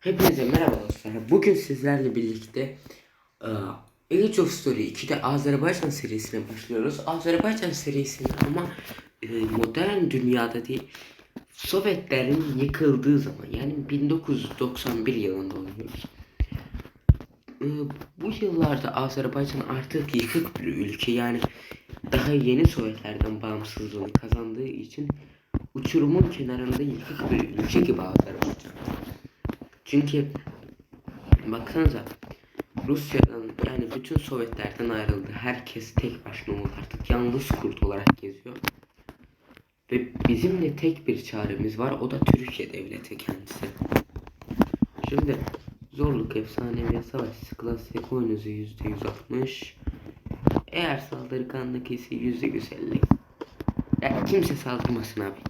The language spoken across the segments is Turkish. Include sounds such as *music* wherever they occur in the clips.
Hepinize merhaba dostlar. Bugün sizlerle birlikte e, Age of Story 2'de Azerbaycan serisine başlıyoruz. Azerbaycan serisinde ama e, modern dünyada değil Sovyetlerin yıkıldığı zaman yani 1991 yılında oynuyoruz. E, bu yıllarda Azerbaycan artık yıkık bir ülke yani daha yeni Sovyetlerden bağımsızlığını kazandığı için uçurumun kenarında yıkık bir ülke gibi Azerbaycan. Çünkü baksanıza Rusya'dan yani bütün Sovyetlerden ayrıldı. Herkes tek başına oldu artık yalnız kurt olarak geziyor. Ve bizim de tek bir çaremiz var o da Türkiye devleti kendisi. Şimdi zorluk efsanevi savaş klasik oyunuzu %160 eğer saldırganlık ise %150 ya kimse saldırmasın abi.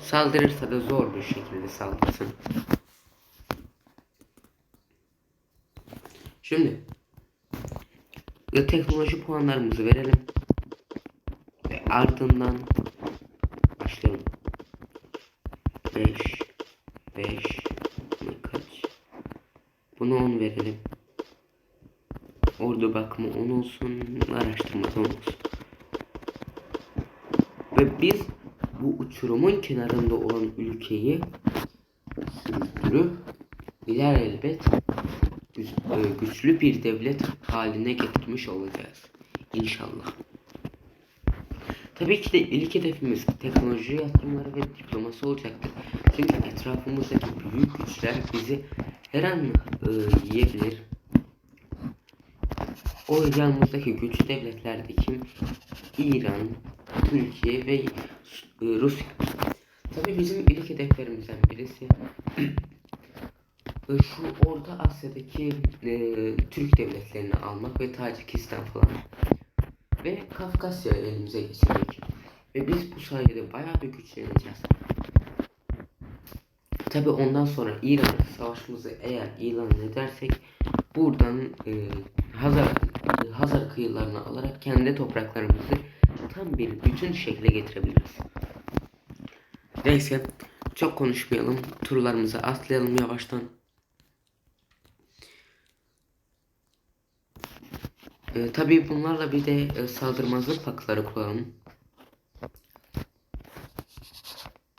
Saldırırsa da zor bir şekilde saldırsın. Şimdi teknoloji puanlarımızı verelim. Ve ardından başlayalım. 5 5 kaç? Buna 10 verelim. Ordu bakımı 10 olsun, araştırma 10 olsun. Ve biz bu uçurumun kenarında olan ülkeyi sürdürüp iler elbet güçlü bir devlet haline getirmiş olacağız. İnşallah. Tabii ki de ilk hedefimiz teknoloji yatırımları ve diplomasi olacaktır. Çünkü etrafımızdaki büyük güçler bizi her an e, yiyebilir. O yanımızdaki güçlü devletler de kim? İran, Türkiye ve e, Rusya. Tabii bizim ilk hedeflerimizden birisi *clears throat* şu Orta Asya'daki e, Türk devletlerini almak ve Tacikistan falan ve Kafkasya elimize geçirmek. Ve biz bu sayede bayağı bir güçleneceğiz. Tabi ondan sonra İran savaşımızı eğer ilan edersek buradan e, Hazar e, Hazar kıyılarını alarak kendi topraklarımızı tam bir bütün şekle getirebiliriz. Neyse çok konuşmayalım. Turlarımızı atlayalım yavaştan. E, tabii bunlarla bir de e, saldırmazlık pakları kuralım.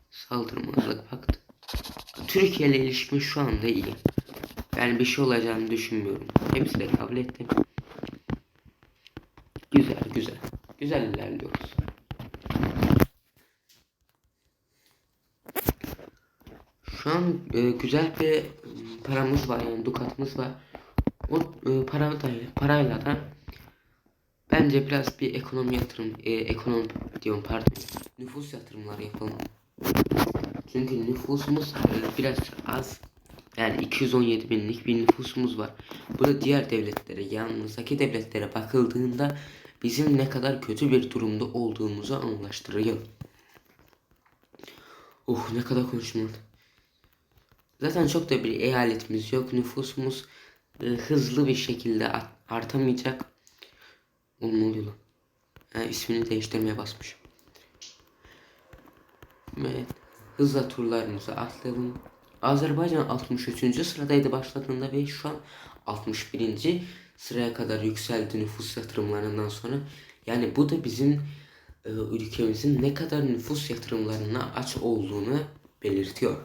Saldırmazlık pakt. Türkiye ile ilişkimiz şu anda iyi. Yani bir şey olacağını düşünmüyorum. Hepsine kabul ettim. Güzel güzel. Güzel ilerliyoruz. Şu an e, güzel bir paramız var yani dukatımız var. O e, para da, parayla da bence biraz bir ekonomi yatırım, e, ekonomi diyorum pardon, nüfus yatırımları yapalım. Çünkü nüfusumuz biraz az. Yani 217 binlik bir nüfusumuz var. Bu da diğer devletlere, yanımızdaki devletlere bakıldığında bizim ne kadar kötü bir durumda olduğumuzu anlaştırıyor. Oh ne kadar konuştum lan. Zaten çok da bir eyaletimiz yok. Nüfusumuz e, hızlı bir şekilde art- artamayacak. Oğlum ne lan? Ha, ismini değiştirmeye basmışım. Evet. Hızla turlarımızı atlayalım. Azerbaycan 63. sıradaydı başladığında ve şu an 61. sıraya kadar yükseldi nüfus yatırımlarından sonra. Yani bu da bizim e, ülkemizin ne kadar nüfus yatırımlarına aç olduğunu belirtiyor.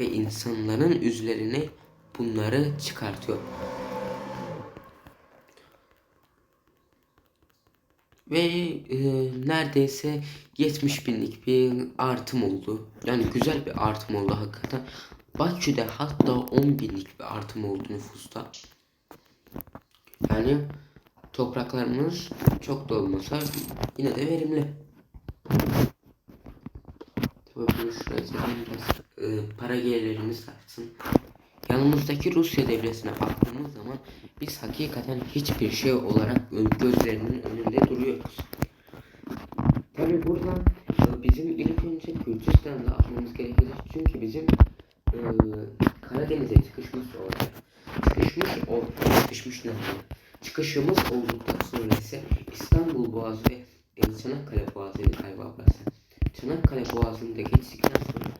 Ve insanların üzerine bunları çıkartıyor. Ve e, neredeyse 70 binlik bir artım oldu. Yani güzel bir artım oldu hakikaten. Bakü'de hatta 10 binlik bir artım oldu nüfusta. Yani topraklarımız çok da olmasa yine de verimli. Tabii bunu şuraya biraz e, para gelirlerimiz artsın. Yanımızdaki Rusya devletine baktığımız zaman biz hakikaten hiçbir şey olarak gö- gözlerinin önünde duruyoruz. Tabi buradan bizim ilk önce Gürcistan'da atmamız gerekecek çünkü bizim e, Karadeniz'e çıkışımız olacak. Çıkışmış ol, çıkışmış ne? Çıkışımız olduktan sonra ise İstanbul Boğazı ve e, Çanakkale Boğazı'ydı galiba burası. Çanakkale Boğazı'nda geçtikten sonra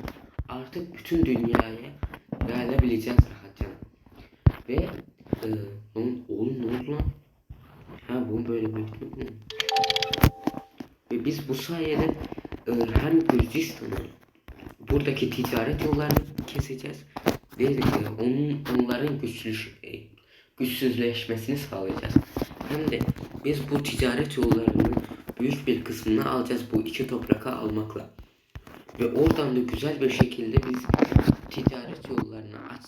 artık bütün dünyaya yayılabileceğiz rahatça. Ve e, oğlum, oğlum ne oldu lan? Ha bu böyle mi? Ve biz bu sayede e, hem Gürcistan'ın buradaki ticaret yollarını keseceğiz ve e, onun onların güçsüz, e, güçsüzleşmesini sağlayacağız. Hem de biz bu ticaret yollarının büyük bir kısmını alacağız bu iki topraka almakla. Ve oradan da güzel bir şekilde biz ticaret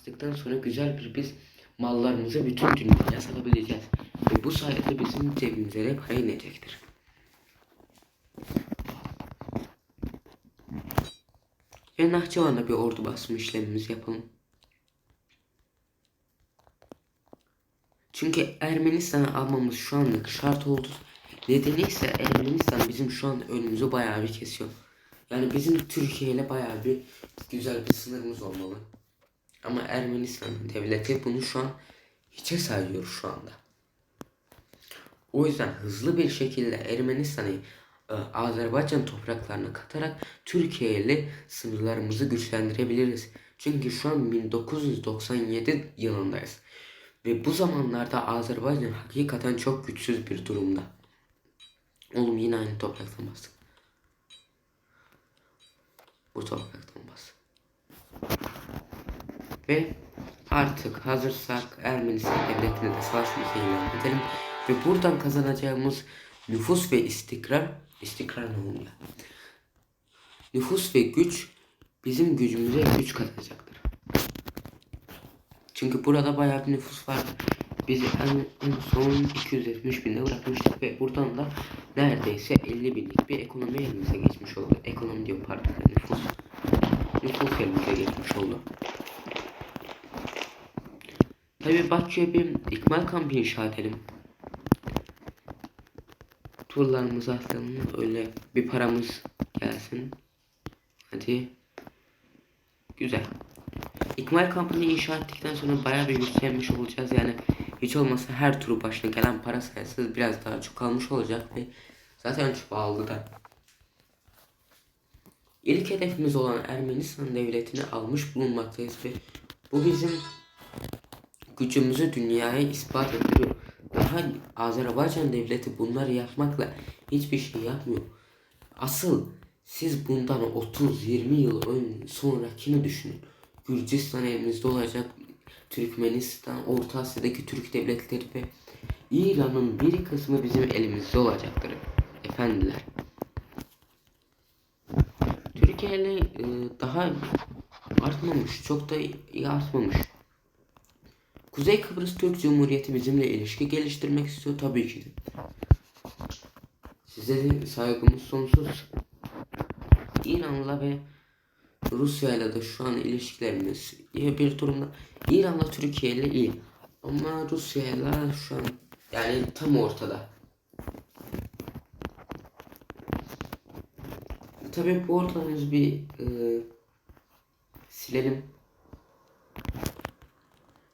açtıktan sonra güzel bir biz mallarımızı bütün dünyaya satabileceğiz. Ve bu sayede bizim cebimize de para inecektir. Ve Nahçıvan'da bir ordu basma işlemimizi yapalım. Çünkü Ermenistan'ı almamız şu anlık şart oldu. Nedeni ise Ermenistan bizim şu an önümüzü bayağı bir kesiyor. Yani bizim Türkiye ile bayağı bir güzel bir sınırımız olmalı. Ama Ermenistan devleti bunu şu an hiçe sayıyor şu anda. O yüzden hızlı bir şekilde Ermenistan'ı e, Azerbaycan topraklarına katarak Türkiye ile sınırlarımızı güçlendirebiliriz. Çünkü şu an 1997 yılındayız. Ve bu zamanlarda Azerbaycan hakikaten çok güçsüz bir durumda. Oğlum yine aynı topraktan bastık. Bu topraktan bas. Ve artık hazırsak Ermenistan devletine de savaşımızı ilan edelim. Ve buradan kazanacağımız nüfus ve istikrar, istikrar ne oluyor? Nüfus ve güç bizim gücümüze güç katacaktır. Çünkü burada bayağı bir nüfus var. Biz en, en son 270 binde bırakmıştık ve buradan da neredeyse 50 binlik bir ekonomi elimize geçmiş oldu. Ekonomi diyor pardon nüfus. Nüfus elimize geçmiş oldu. Tabi Bakü'ye bir ikmal kampı inşa edelim. Turlarımızı atalım öyle bir paramız gelsin. Hadi. Güzel. İkmal kampını inşa ettikten sonra bayağı bir yükselmiş olacağız. Yani hiç olmazsa her turu başına gelen para sayısı biraz daha çok almış olacak ve zaten çoğaldı da. İlk hedefimiz olan Ermenistan devletini almış bulunmaktayız ve bu bizim gücümüzü dünyaya ispat ediyor. Daha Azerbaycan devleti bunları yapmakla hiçbir şey yapmıyor. Asıl siz bundan 30-20 yıl ön sonrakini düşünün. Gürcistan elimizde olacak. Türkmenistan, Orta Asya'daki Türk devletleri ve İran'ın bir kısmı bizim elimizde olacaktır. Efendiler. Türkiye e, daha artmamış. Çok da iyi artmamış. Kuzey Kıbrıs Türk Cumhuriyeti bizimle ilişki geliştirmek istiyor tabii ki. Size de saygımız sonsuz. İran'la ve Rusya ile de şu an ilişkilerimiz iyi bir durumda. İran'la Türkiye ile iyi. Ama Rusya ile şu an yani tam ortada. Tabii bu ortamımızı bir e, silelim.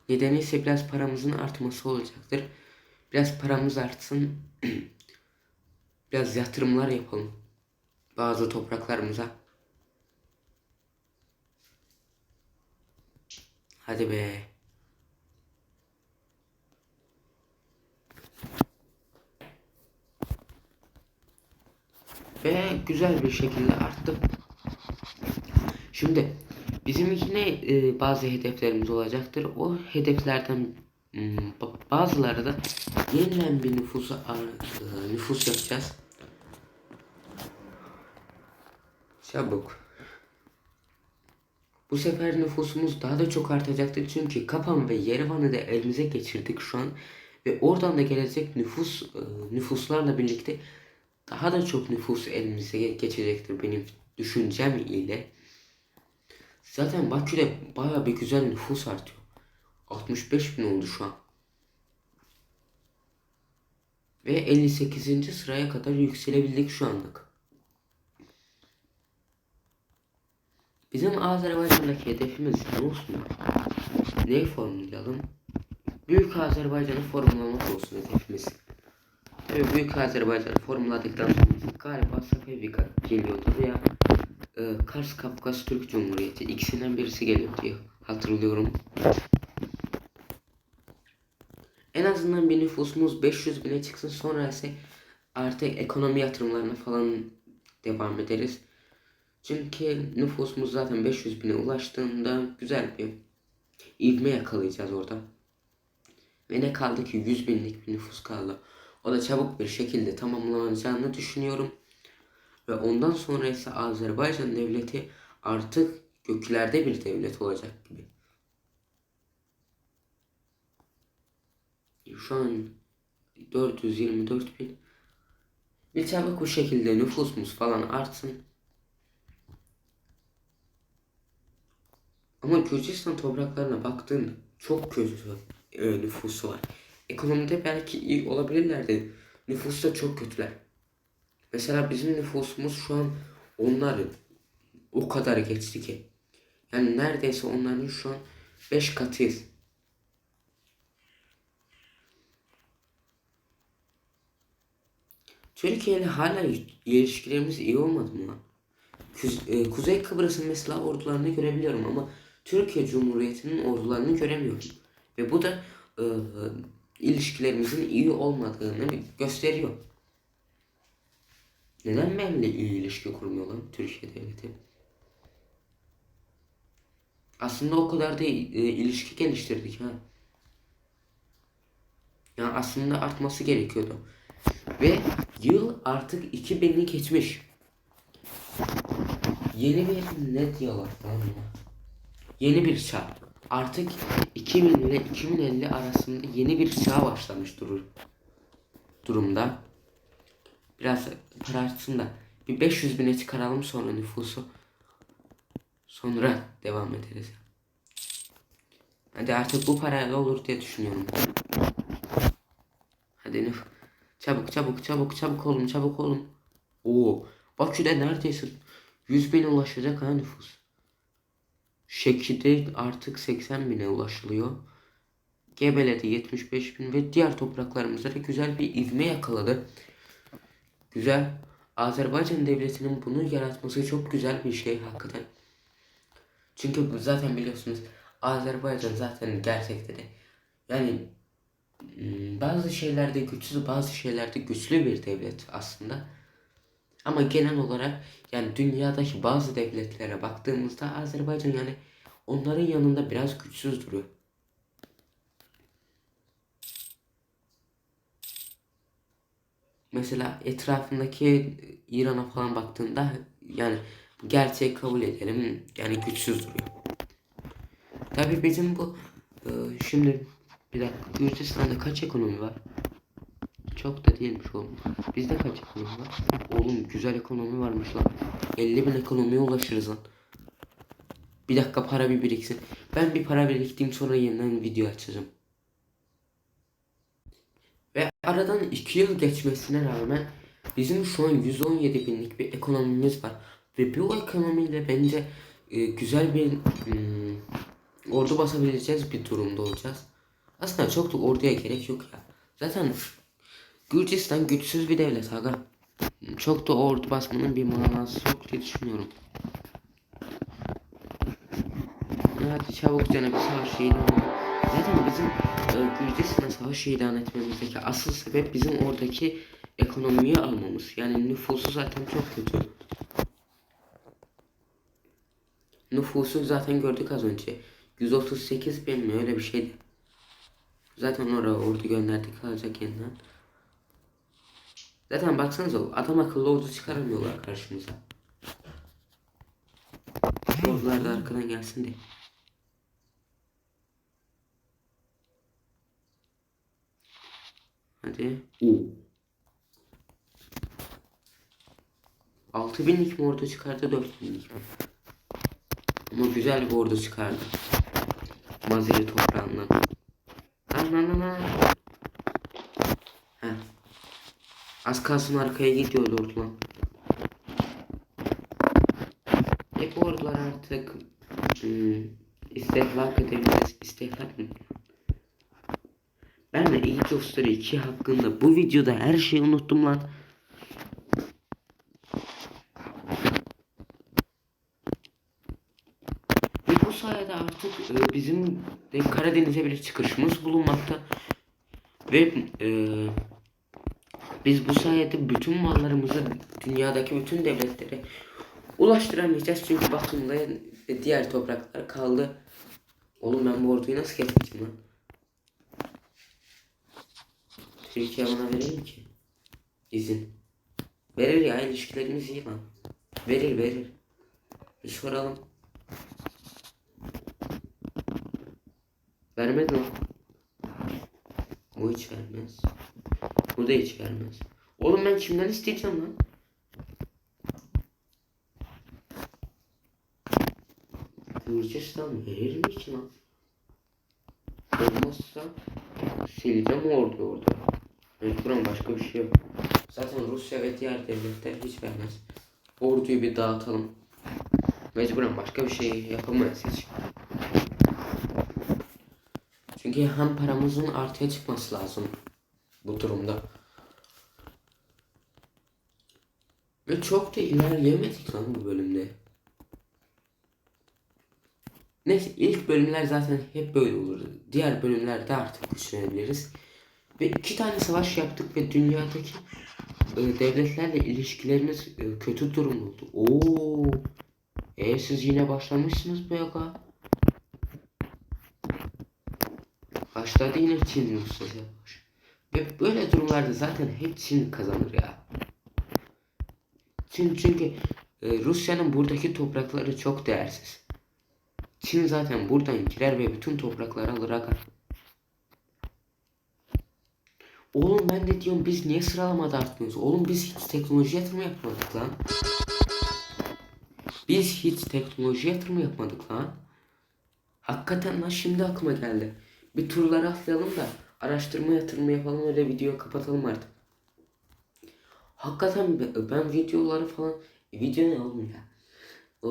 Nedeni ise biraz paramızın artması olacaktır. Biraz paramız artsın. *clears throat* biraz yatırımlar yapalım. Bazı topraklarımıza. Hadi be. Ve güzel bir şekilde arttı. Şimdi bizim yine e, bazı hedeflerimiz olacaktır. O hedeflerden hmm, bazıları da yeniden bir nüfusu e, nüfus yapacağız. Çabuk. Bu sefer nüfusumuz daha da çok artacaktır çünkü Kapan ve Yerevan'ı da elimize geçirdik şu an ve oradan da gelecek nüfus e, nüfuslarla birlikte daha da çok nüfus elimize geçecektir benim düşüncem ile. Zaten Bakü'de baya bir güzel nüfus artıyor. 65 bin oldu şu an. Ve 58. sıraya kadar yükselebildik şu anlık. Bizim Azerbaycan'daki hedefimiz ne olsun? Neyi formlayalım? Büyük Azerbaycan'ı formlamak olsun hedefimiz. Tabii Büyük Azerbaycan'ı formladıktan sonra galiba Safevika geliyordu veya e, Kars Kafkas Türk Cumhuriyeti ikisinden birisi geliyor diye hatırlıyorum. En azından bir nüfusumuz 500 bine çıksın sonra ise artık ekonomi yatırımlarına falan devam ederiz. Çünkü nüfusumuz zaten 500 bine ulaştığında güzel bir ivme yakalayacağız orada. Ve ne kaldı ki 100 binlik bir nüfus kaldı. O da çabuk bir şekilde tamamlanacağını düşünüyorum. Ve ondan sonra ise Azerbaycan devleti artık göklerde bir devlet olacak gibi. Şu an 424 bin. Bir çabuk bu şekilde nüfusumuz falan artsın. Ama Gürcistan topraklarına baktığında çok kötü e, nüfusu var. Ekonomide belki iyi olabilirlerdi. Nüfusta çok kötüler. Mesela bizim nüfusumuz şu an onların o kadar geçti ki. Yani neredeyse onların şu an 5 katıyız. Türkiye ile hala ilişkilerimiz iyi olmadı mı e, Kuzey Kıbrıs'ın mesela ordularını görebiliyorum ama Türkiye Cumhuriyeti'nin ordularını göremiyorum. Ve bu da e, ilişkilerimizin iyi olmadığını gösteriyor. Neden benimle iyi ilişki kurmuyor lan Türkiye Devleti? Aslında o kadar da e, ilişki geliştirdik ha. Yani aslında artması gerekiyordu. Ve yıl artık 2000'i geçmiş. Yeni bir ne diyorlar lan ya? Yeni bir çağ. Artık 2000 ile 2050 arasında yeni bir çağ başlamış durur. Durumda. Biraz para artsın da bir 500 bine çıkaralım sonra nüfusu. Sonra devam ederiz. Hadi artık bu parayla olur diye düşünüyorum. Hadi nüf. Çabuk çabuk çabuk çabuk olun çabuk olun. Oo. Bakü'de neredeyse 100 bine ulaşacak ha nüfus. Şeki'de artık 80 bine ulaşılıyor. Gebele'de 75 bin ve diğer topraklarımızda da güzel bir ivme yakaladı. Güzel. Azerbaycan devletinin bunu yaratması çok güzel bir şey hakikaten. Çünkü zaten biliyorsunuz Azerbaycan zaten gerçekte de yani hmm, bazı şeylerde güçsüz bazı şeylerde güçlü bir devlet aslında. Ama genel olarak yani dünyadaki bazı devletlere baktığımızda Azerbaycan yani onların yanında biraz güçsüz duruyor. Mesela etrafındaki İran'a falan baktığında yani gerçeği kabul edelim yani güçsüz duruyor. Tabii bizim bu e, şimdi bir dakika Gürcistan'da kaç ekonomi var? Çok da değilmiş oğlum. Bizde kaç ekonomi var? Oğlum güzel ekonomi varmış lan. 50 bin ekonomiye ulaşırız lan. Bir dakika para bir biriksin. Ben bir para biriktiğim sonra yeniden video açacağım. Ve aradan 2 yıl geçmesine rağmen bizim şu an 117 binlik bir ekonomimiz var. Ve bu ekonomiyle bence e, güzel bir hmm, ordu basabileceğiz bir durumda olacağız. Aslında çok da orduya gerek yok ya. Zaten Gürcistan güçsüz bir devlet aga. Çok da ordu basmanın bir manası yok diye düşünüyorum. Hadi çabuk canım savaş et. Zaten bizim e, Gürcistan'a savaş ilan etmemizdeki asıl sebep bizim oradaki ekonomiyi almamız. Yani nüfusu zaten çok kötü. Nüfusu zaten gördük az önce. 138 bin mi öyle bir şeydi. Zaten oraya ordu gönderdik kalacak yeniden. Zaten baksanıza adam akıllı ordu çıkaramıyorlar karşımıza. Ordular da arkadan gelsin diye. Hadi. Oo. 6000'lik mi ordu çıkardı 4000'lik mi? Ama güzel bir ordu çıkardı. Mazeri toprağından. Lan lan lan lan. Heh. Az kalsın arkaya gidiyordu ordular. Hep ordular artık hmm, istihlak edebiliriz. İstihlak mı? De Age of Story 2 hakkında bu videoda her şeyi unuttum lan. sayede artık e, bizim de Karadeniz'e bir çıkışımız bulunmakta. Ve e, biz bu sayede bütün mallarımızı dünyadaki bütün devletlere ulaştıramayacağız. Çünkü Batum'da ve diğer topraklar kaldı. Oğlum ben bu orduyu nasıl keseceğim lan? Türkiye bana verir mi ki? İzin. Verir ya ilişkilerimiz iyi lan. Verir verir. Bir soralım. Vermedi o. Bu hiç vermez. Bu da hiç vermez. Oğlum ben kimden isteyeceğim lan? Gürcistan verir mi ki lan? Olmazsa sileceğim orada orada. Mecburen başka bir şey yok. Zaten Rusya ve diğer devletler hiç vermez. Orduyu bir dağıtalım. Mecburen başka bir şey yapamayız hiç. Çünkü hem paramızın artıya çıkması lazım bu durumda. Ve çok da ilerleyemedik lan bu bölümde. Neyse ilk bölümler zaten hep böyle olur. Diğer bölümlerde artık düşünebiliriz. Ve iki tane savaş yaptık ve dünyadaki e, devletlerle ilişkilerimiz e, kötü durum oldu. Oo. E siz yine başlamışsınız bu yoga. Başladı yine Çin Rusya savaşı. Ve böyle durumlarda zaten hep Çin kazanır ya. Çin çünkü e, Rusya'nın buradaki toprakları çok değersiz. Çin zaten buradan girer ve bütün toprakları alır akar. Oğlum ben de diyorum biz niye sıralamada artmıyoruz? Oğlum biz hiç teknoloji yatırımı yapmadık lan. Biz hiç teknoloji yatırımı yapmadık lan. Hakikaten lan şimdi aklıma geldi. Bir turları atlayalım da araştırma yatırımı yapalım öyle video kapatalım artık. Hakikaten ben videoları falan video ne oğlum ya? Ee,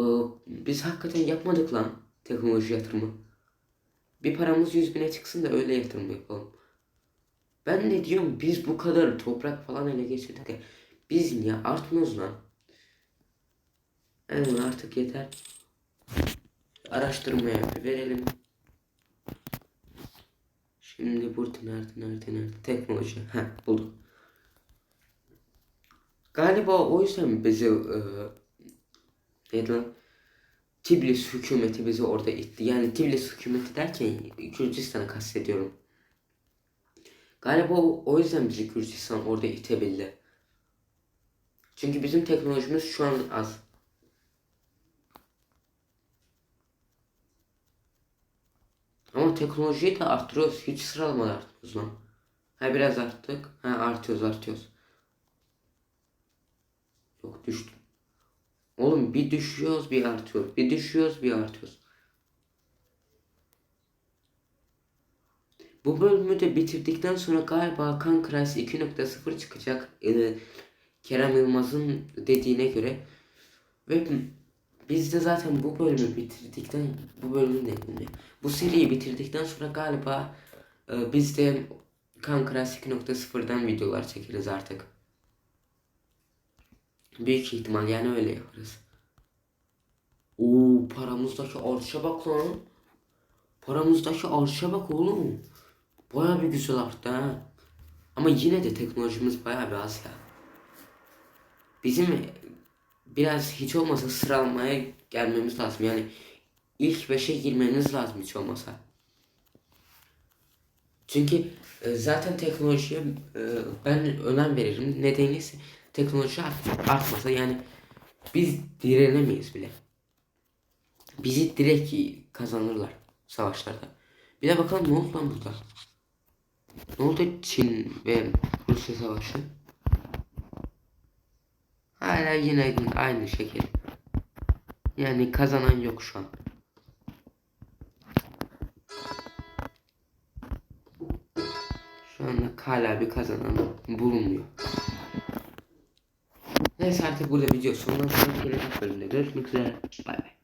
biz hakikaten yapmadık lan teknoloji yatırımı. Bir paramız 100 bine çıksın da öyle yatırım yapalım. Ben de diyorum biz bu kadar toprak falan ele geçirdik. Biz niye artmıyoruz lan? Evet artık yeter. Araştırmaya verelim. Şimdi burada nerede nerede nerede? Teknoloji. Ha buldum. Galiba o yüzden bizi e, neydi lan? Tbilisi hükümeti bizi orada itti. Yani Tbilisi hükümeti derken Gürcistan'ı kastediyorum. Galiba o, yüzden bizi Gürcistan orada itebildi. Çünkü bizim teknolojimiz şu an az. Ama teknolojiyi de arttırıyoruz. Hiç sıralamada artmıyoruz lan. Ha biraz arttık. Ha artıyoruz artıyoruz. Yok düştüm. Oğlum bir düşüyoruz bir artıyoruz. Bir düşüyoruz bir artıyoruz. Bu bölümü de bitirdikten sonra galiba Kan Crash 2.0 çıkacak. Ee, Kerem Yılmaz'ın dediğine göre. Ve biz de zaten bu bölümü bitirdikten bu bölümü ne Bu seriyi bitirdikten sonra galiba e, biz de Kan Crash 2.0'dan videolar çekeriz artık. Büyük ihtimal yani öyle yaparız. Oo paramızdaki artışa bak lan. Paramızdaki artışa bak oğlum. Baya bir güzel arttı ha. Ama yine de teknolojimiz baya bir az ya. Bizim biraz hiç olmasa sıralamaya gelmemiz lazım. Yani ilk 5'e girmeniz lazım hiç olmasa. Çünkü e, zaten teknolojiye e, ben önem veririm. Nedeni ise teknoloji art, artmasa yani biz direnemeyiz bile. Bizi direkt kazanırlar savaşlarda. Bir de bakalım ne oldu lan burada. Ne oldu Çin ve Rusya savaşı? Hala yine aynı şekil. Yani kazanan yok şu an. Şu anda hala bir kazanan bulunmuyor. Neyse artık burada video sonuna kadar gelecek bölümde görüşmek üzere. Bay bay.